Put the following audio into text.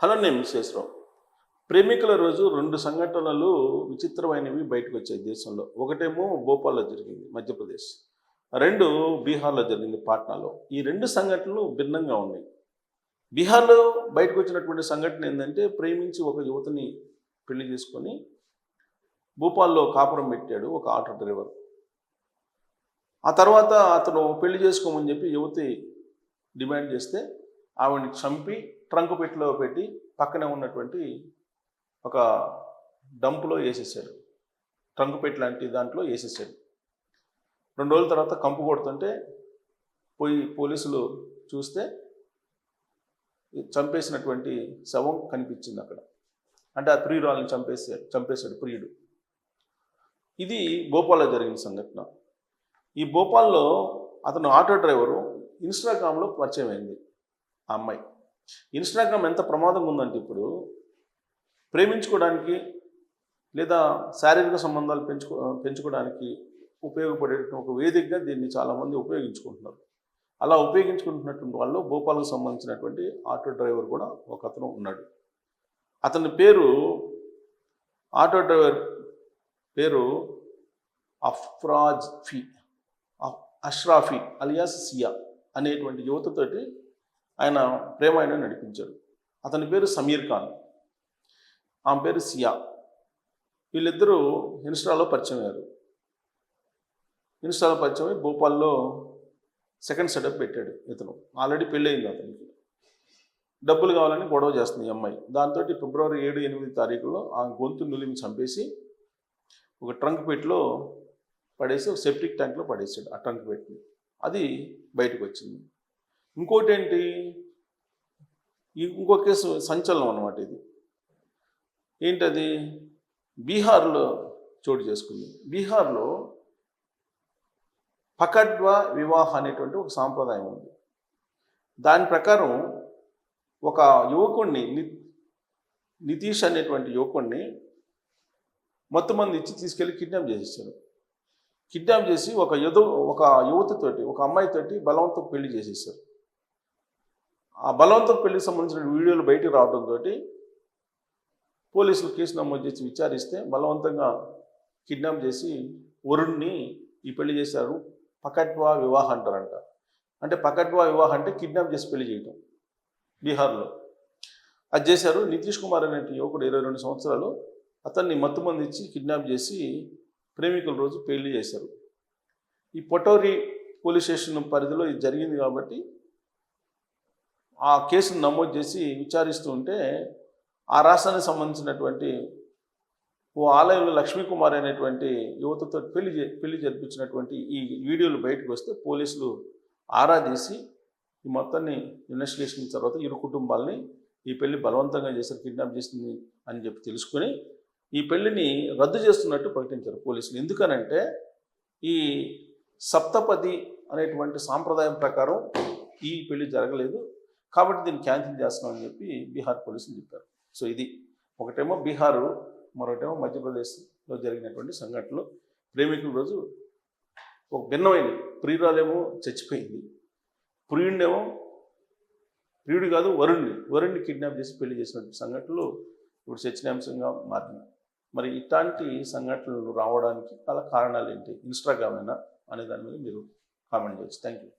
Hello నేను విశ్వేశ్వరావు ప్రేమికుల రోజు రెండు సంఘటనలు విచిత్రమైనవి బయటకు వచ్చాయి దేశంలో. ఒకటేమో భోపాల్లో జరిగింది మధ్యప్రదేశ్. రెండు బీహార్లో జరిగింది పాట్నాలో. ఈ రెండు సంఘటనలు భిన్నంగా ఉన్నాయి. బీహార్లో బయటకు వచ్చినటువంటి సంఘటన ఏంటంటే ప్రేమించి ఒక యువతిని పెళ్ళి చేసుకొని భూపాల్లో కాపురం పెట్టాడు ఒక ఆటో డ్రైవర్. ఆ తర్వాత అతను పెళ్ళి చేసుకోమని చెప్పి యువతి డిమాండ్ చేస్తే ఆవిడని చంపి ట్రంక్ పెట్టిలో పెట్టి పక్కనే ఉన్నటువంటి ఒక డంప్లో వేసేసాడు. ట్రంక్ పెట్టి లాంటి దాంట్లో వేసేసాడు. రెండు రోజుల తర్వాత కంపు కొడుతుంటే పోయి పోలీసులు చూస్తే చంపేసినటువంటి శవం కనిపించింది అక్కడ. అంటే ఆ ప్రియురాల్ని చంపేసాడు చంపేశాడు ప్రియుడు. ఇది భోపాల్లో జరిగిన సంఘటన. ఈ భోపాల్లో అతను ఆటో డ్రైవరు ఇన్స్టాగ్రామ్లో పరిచయం అయింది ఆ అమ్మాయి. ఇన్స్టాగ్రామ్ ఎంత ప్రమాదంగా ఉందంటే ఇప్పుడు ప్రేమించుకోవడానికి లేదా శారీరక సంబంధాలు పెంచుకో పెంచుకోవడానికి ఉపయోగపడే ఒక వేదికగా దీన్ని చాలామంది ఉపయోగించుకుంటున్నారు. అలా ఉపయోగించుకుంటున్నటువంటి వాళ్ళు భోపాల్కు సంబంధించినటువంటి ఆటో డ్రైవర్ కూడా ఒక అతను ఉన్నాడు. అతని పేరు ఆటో డ్రైవర్ పేరు అఫ్రాజ్ ఫీ అఫ్- అష్రాఫీ అలియాస్ సియా అనేటువంటి యువతతోటి ఆయన ప్రేమాయణం నడిపించాడు. అతని పేరు సమీర్ ఖాన్. ఆమె పేరు సియా. వీళ్ళిద్దరూ ఇన్స్టాలో పరిచయం అయ్యారు. ఇన్స్టాలో పరిచయం అయ్యి భోపాల్లో సెకండ్ సెటప్ పెట్టాడు ఇతను. ఆల్రెడీ పెళ్ళయింది అతనికి. డబ్బులు కావాలని గొడవ చేస్తుంది ఈ అమ్మాయి. దాంతో ఫిబ్రవరి ఏడు ఎనిమిది తారీఖులో ఆ గొంతు నులిమి చంపేసి ఒక ట్రంక్ పెట్టిలో పడేసి ఒక సెప్టిక్ ట్యాంక్లో పడేసాడు ఆ ట్రంక్ పెట్టి అది బయటకు వచ్చింది ఇంకోటి ఏంటి ఇంకో కేసు సంచలనం అనమాట ఇది. ఏంటది? బీహార్లో చోటు చేసుకుంది. బీహార్లో పకడ్వా వివాహ అనేటువంటి ఒక సాంప్రదాయం ఉంది. దాని ప్రకారం ఒక యువకుణ్ణి ని- నితీష్ అనేటువంటి యువకుణ్ణి మొత్తం మంది ఇచ్చి తీసుకెళ్ళి కిడ్నాప్ చేసేసారు. కిడ్నాప్ చేసి ఒక యుధ ఒక యువతతోటి ఒక అమ్మాయితోటి బలవంతం పెళ్ళి చేసేసారు. ఆ బలవంతం పెళ్ళికి సంబంధించిన వీడియోలు బయటకు రావడంతో పోలీసులు కేసు నమోదు చేసి విచారిస్తే బలవంతంగా కిడ్నాప్ చేసి వరుణ్ణి ఈ పెళ్ళి చేశారు పకట్వా వివాహ అంటారంట. అంటే పకట్వా వివాహ అంటే కిడ్నాప్ చేసి పెళ్ళి చేయటం బీహార్లో. అది చేశారు నితీష్ కుమార్ అనే యువకుడు ఇరవై రెండు సంవత్సరాలు. అతన్ని మత్తుమంది ఇచ్చి కిడ్నాప్ చేసి ప్రేమికుల రోజు పెళ్ళి చేశారు. ఈ పొటోరి పోలీస్ స్టేషన్ పరిధిలో ఇది జరిగింది కాబట్టి ఆ కేసును నమోదు చేసి విచారిస్తూ ఉంటే ఆ రాష్ట్రానికి సంబంధించినటువంటి ఓ ఆలయంలో లక్ష్మీకుమార్ అనేటువంటి యువతతో పెళ్ళి పెళ్ళి జరిపించినటువంటి ఈ వీడియోలు బయటకు వస్తే పోలీసులు ఆరా తీసి ఈ మొత్తాన్ని ఇన్వెస్టిగేషన్ తర్వాత ఇరు కుటుంబాలని ఈ పెళ్ళి బలవంతంగా చేశారు కిడ్నాప్ చేసింది అని చెప్పి తెలుసుకుని ఈ పెళ్ళిని రద్దు చేస్తున్నట్టు ప్రకటించారు పోలీసులు. ఎందుకనంటే ఈ సప్తపది అనేటువంటి సాంప్రదాయం ప్రకారం ఈ పెళ్ళి జరగలేదు. కాబట్టి దీన్ని క్యాన్సిల్ చేస్తున్నామని చెప్పి బీహార్ పోలీసులు చెప్పారు. సో ఇది ఒకటేమో బీహారు మరొకటేమో మధ్యప్రదేశ్లో జరిగినటువంటి సంఘటనలు. ప్రేమికుల రోజు ఒక భిన్నమైనది. ప్రియురాలేమో చచ్చిపోయింది. ప్రియుడినేమో ప్రియుడు కాదు వరుణ్ణి వరుణ్ణి కిడ్నాప్ చేసి పెళ్ళి చేసినటువంటి సంఘటనలు ఇప్పుడు చర్చనీయాంశంగా మారినాయి. మరి ఇట్లాంటి సంఘటనలు రావడానికి గల కారణాలు ఏంటి? ఇన్స్టాగ్రామేనా అనే దాని మీద మీరు కామెంట్ చేయొచ్చు. Thank you